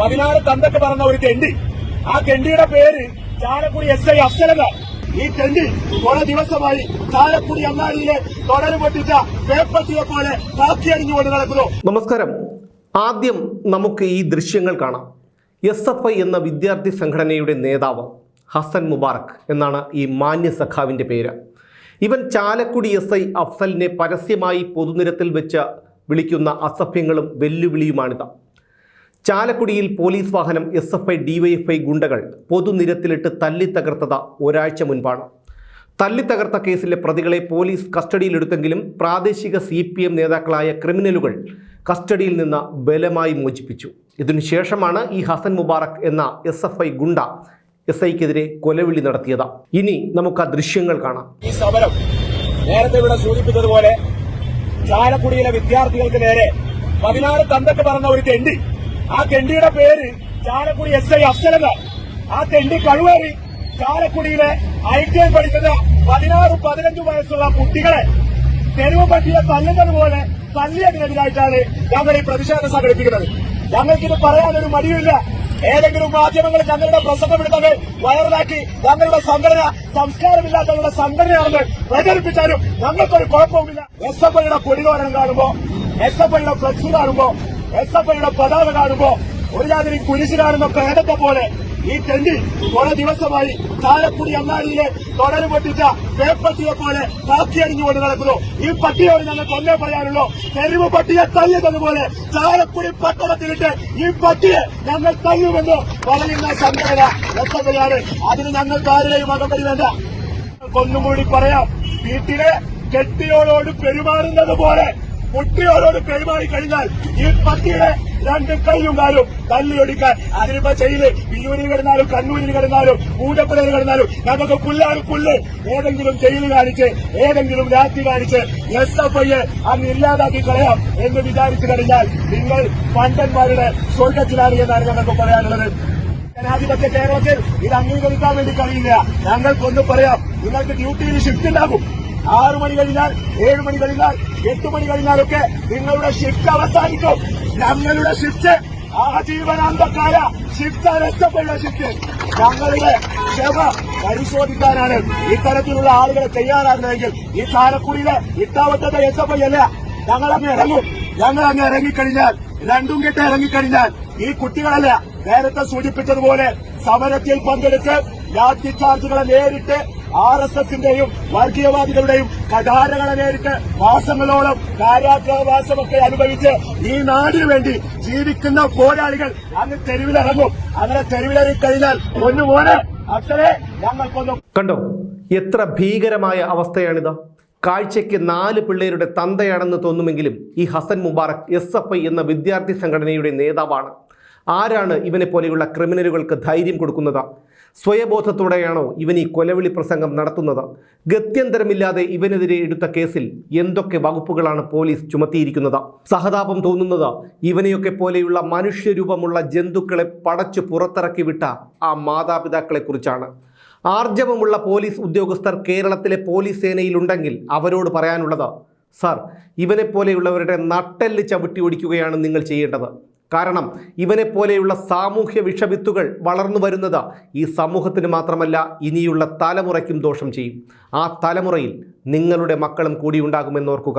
പതിനാറ് തന്തൊക്കെ പറഞ്ഞ ഒരു കെണ്ടി. ആ കെണ്ടിയുടെ പേര് ചാലക്കുടി എസ് ഐ അഫ്സലെന്ന ഈ കെണ്ടി കുറെ ദിവസമായി ചാലക്കുടി അങ്ങാടിയിലെ തൊടരു പൊട്ടിച്ച പേപ്പട്ടിയെ പോലെ കാക്കിയടിഞ്ഞുകൊണ്ട് നടക്കുന്നു. നമസ്കാരം. ആദ്യം നമുക്ക് ഈ ദൃശ്യങ്ങൾ കാണാം. എസ് എഫ് ഐ എന്ന വിദ്യാർത്ഥി സംഘടനയുടെ നേതാവ് ഹസൻ മുബാറക് എന്നാണ് ഈ മാന്യ സഖാവിന്റെ പേര്. ഇവൻ ചാലക്കുടി എസ് ഐ അഫ്സലിനെ പരസ്യമായി പൊതുനിരത്തിൽ വെച്ച് വിളിക്കുന്ന അസഭ്യങ്ങളും വെല്ലുവിളിയുമാണിത്. ചാലക്കുടിയിൽ പോലീസ് വാഹനം എസ് എഫ് ഐ ഡിവൈഎഫ്ഐ ഗുണ്ടകൾ പൊതുനിരത്തിലിട്ട് തല്ലി തകർത്തത് ഒരാഴ്ച മുൻപാണ്. തല്ലി തകർത്ത കേസിലെ പ്രതികളെ പോലീസ് കസ്റ്റഡിയിലെടുത്തെങ്കിലും പ്രാദേശിക സി പി എം നേതാക്കളായ ക്രിമിനലുകൾ കസ്റ്റഡിയിൽ നിന്ന് ബലമായി മോചിപ്പിച്ചു. ഇതിനുശേഷമാണ് ഈ ഹസൻ മുബാറക് എന്ന S F I goonda S ഐക്കെതിരെ കൊലവിളി നടത്തിയത്. ഇനി നമുക്ക് ആ ദൃശ്യങ്ങൾ കാണാം. ഈ സമരം നേരത്തെ ഇവിടെ സൂചിപ്പിച്ചതുപോലെ ചാലക്കുടിയിലെ വിദ്യാർത്ഥികൾക്ക് നേരെ പതിനാറ് തന്തൊക്കെ പറഞ്ഞ ഒരു തെണ്ടി ആ തെണ്ടിയുടെ പേര് ചാലക്കുടി എസ് ഐ അഫ്സലത ആ തെണ്ടി കഴുവേറി ചാലക്കുടിയിലെ ഐ ടി ഐ പഠിക്കുന്ന പതിനാറ് പതിനഞ്ച് വയസ്സുള്ള കുട്ടികളെ തെരുവ് പട്ടിയെ തല്ലുന്നത് പോലെ തല്ലിയതിനെതിരായിട്ടാണ് ഞങ്ങൾ ഈ പ്രതിഷേധം സംഘടിപ്പിക്കുന്നത്. ഞങ്ങൾക്കിത് പറയാനൊരു മടിയുമില്ല. ഏതെങ്കിലും മാധ്യമങ്ങൾ ഞങ്ങളുടെ പ്രസംഗമെടുത്തത് വൈറലാക്കി ഞങ്ങളുടെ സംഘടന സംസ്കാരമില്ലാത്തവരുടെ സംഘടനയാണെന്ന് പ്രചരിപ്പിച്ചാലും ഞങ്ങൾക്കൊരു കുഴപ്പവുമില്ല. എസ് എഫ് ഐയുടെ കൊടിതോരണം കാണുമ്പോ എസ് എഫ് ഐയുടെ ഫ്ലക്സ് കാണുമ്പോ എസ് എഫ് ഐയുടെ പതാക കാണുമ്പോ ഒരു ജാതിരി കുരിശ് പ്രേതത്തെ പോലെ ഈ ടെന്റിൽ കുറെ ദിവസമായി ചാലക്കുടി അങ്ങാടിയിലെ തുടര് പൊട്ടിച്ച പേപ്പട്ടിയെ പോലെ കാക്കിയടിഞ്ഞുകൊണ്ട് നടക്കുന്നു. ഈ പട്ടിയോട് ഞങ്ങൾക്ക് ഒന്നേ പറയാനുള്ളൂ. തെരുവ് പട്ടിയെ തല്ലിയതുപോലെ ചാലക്കുടി പട്ടണത്തിലിട്ട് ഈ പട്ടിയെ ഞങ്ങൾ തല്ലുമെന്ന് പറയുന്ന സംഘടന എത്തുകയാണ് അതിന് ഞങ്ങൾക്ക് ആരുടെയും അകമ്പടി വേണ്ട കൊന്നുകൂടി പറയാം. വീട്ടിലെ കെട്ടിയോളോട് പെരുമാറുന്നത് പോലെ കുട്ടിയോളോട് പെരുമാറി കഴിഞ്ഞാൽ ഈ പട്ടിയുടെ രണ്ട് കൈയും കാലും തല്ലിയൊടിക്കാൻ അതിനിപ്പോ ചെയ്ത് വിയൂരിൽ കിടന്നാലും കണ്ണൂരിൽ കിടന്നാലും കൂടപ്പുഴയിൽ കിടന്നാലും നമുക്ക് പുല്ലാണ് പുല്ല് ഏതെങ്കിലും ജയിൽ കാണിച്ച് ഏതെങ്കിലും രാത്രി കാണിച്ച് എസ് എഫ് ഐയെ അന്ന് ഇല്ലാതാക്കി കളയാം എന്ന് വിചാരിച്ചു കഴിഞ്ഞാൽ നിങ്ങൾ പണ്ടന്മാരുടെ സ്വർഗത്തിലാണ് എന്നാണ് ഞങ്ങൾക്ക് പറയാനുള്ളത്. ജനാധിപത്യ കേരളത്തിൽ ഇത് അംഗീകരിക്കാൻ വേണ്ടി കഴിയില്ല. ഞങ്ങൾക്കൊന്ന് പറയാം നിങ്ങൾക്ക് ഡ്യൂട്ടിയിൽ ഷിഫ്റ്റ് ഉണ്ടാകും. ആറു മണി കഴിഞ്ഞാൽ ഏഴു മണി കഴിഞ്ഞാൽ എട്ട് മണി കഴിഞ്ഞാലൊക്കെ നിങ്ങളുടെ ഷിഫ്റ്റ് അവസാനിക്കും. ഞങ്ങളുടെ ഷിഫ്റ്റ് ആജീവനാന്തക്കാല ഷിഫ്റ്റ് രസപ്പെട്ട ഷിഫ്റ്റ് ഞങ്ങളുടെ ക്ഷമ പരിശോധിക്കാനാണ് ഇത്തരത്തിലുള്ള ആളുകളെ തയ്യാറാകുന്നതെങ്കിൽ ഈ ചാലക്കുടിയിലെ ഇട്ടാവട്ടത്തെ എസ് എഫ് ഐ അല്ല. ഞങ്ങളങ്ങ് ഇറങ്ങും. ഞങ്ങൾ അങ്ങ് ഇറങ്ങിക്കഴിഞ്ഞാൽ രണ്ടും കെട്ട് ഇറങ്ങിക്കഴിഞ്ഞാൽ ഈ കുട്ടികളല്ല നേരത്തെ സൂചിപ്പിച്ചതുപോലെ സമരത്തിൽ പങ്കെടുത്ത് ലാത്തി ചാർജുകളെ നേരിട്ട് ആർ എസ് എസിന്റെയും വർഗീയവാദികളുടെയും കടാരകളെ നേരിട്ട് മാസങ്ങളോളം കാരാഗ്രഹവാസമൊക്കെ അനുഭവിച്ച് ഈ നാടിനു വേണ്ടി ജീവിക്കുന്ന പോരാളികൾ അങ്ങ് തെരുവിലിറങ്ങും. അങ്ങനെ തെരുവിലിറങ്ങി കഴിഞ്ഞാൽ ഒന്ന് മോനെ അക്ഷരെ ഞങ്ങൾക്കൊന്നും കണ്ടോ? എത്ര ഭീകരമായ അവസ്ഥയാണിത്. കാഴ്ചയ്ക്ക് നാല് പിള്ളേരുടെ തന്തയാണെന്ന് തോന്നുമെങ്കിലും ഈ Hasan Mubarak S F I എന്ന വിദ്യാർത്ഥി സംഘടനയുടെ നേതാവാണ്. ആരാണ് ഇവനെ പോലെയുള്ള ക്രിമിനലുകൾക്ക് ധൈര്യം കൊടുക്കുന്നത്? സ്വയബോധത്തോടെയാണോ ഇവൻ ഈ കൊലവിളി പ്രസംഗം നടത്തുന്നത്? ഗത്യന്തരമില്ലാതെ ഇവനെതിരെ എടുത്ത കേസിൽ എന്തൊക്കെ വകുപ്പുകളാണ് പോലീസ് ചുമത്തിയിരിക്കുന്നത്? സഹതാപം തോന്നുന്നത് ഇവനെയൊക്കെ പോലെയുള്ള മനുഷ്യരൂപമുള്ള ജന്തുക്കളെ പടച്ചു പുറത്തിറക്കി വിട്ട ആ മാതാപിതാക്കളെക്കുറിച്ചാണ്. ആർജവമുള്ള പോലീസ് ഉദ്യോഗസ്ഥർ കേരളത്തിലെ പോലീസ് സേനയിലുണ്ടെങ്കിൽ അവരോട് പറയാനുള്ളത് സാർ ഇവനെപ്പോലെയുള്ളവരുടെ നട്ടെല്ല് ചവിട്ടി ഓടിക്കുകയാണ് നിങ്ങൾ ചെയ്യേണ്ടത്. കാരണം ഇവനെപ്പോലെയുള്ള സാമൂഹ്യ വിഷവിത്തുകൾ വളർന്നു വരുന്നത് ഈ സമൂഹത്തിന് മാത്രമല്ല ഇനിയുള്ള തലമുറയ്ക്കും ദോഷം ചെയ്യും. ആ തലമുറയിൽ നിങ്ങളുടെ മക്കളും കൂടി ഉണ്ടാകുമെന്നോർക്കുക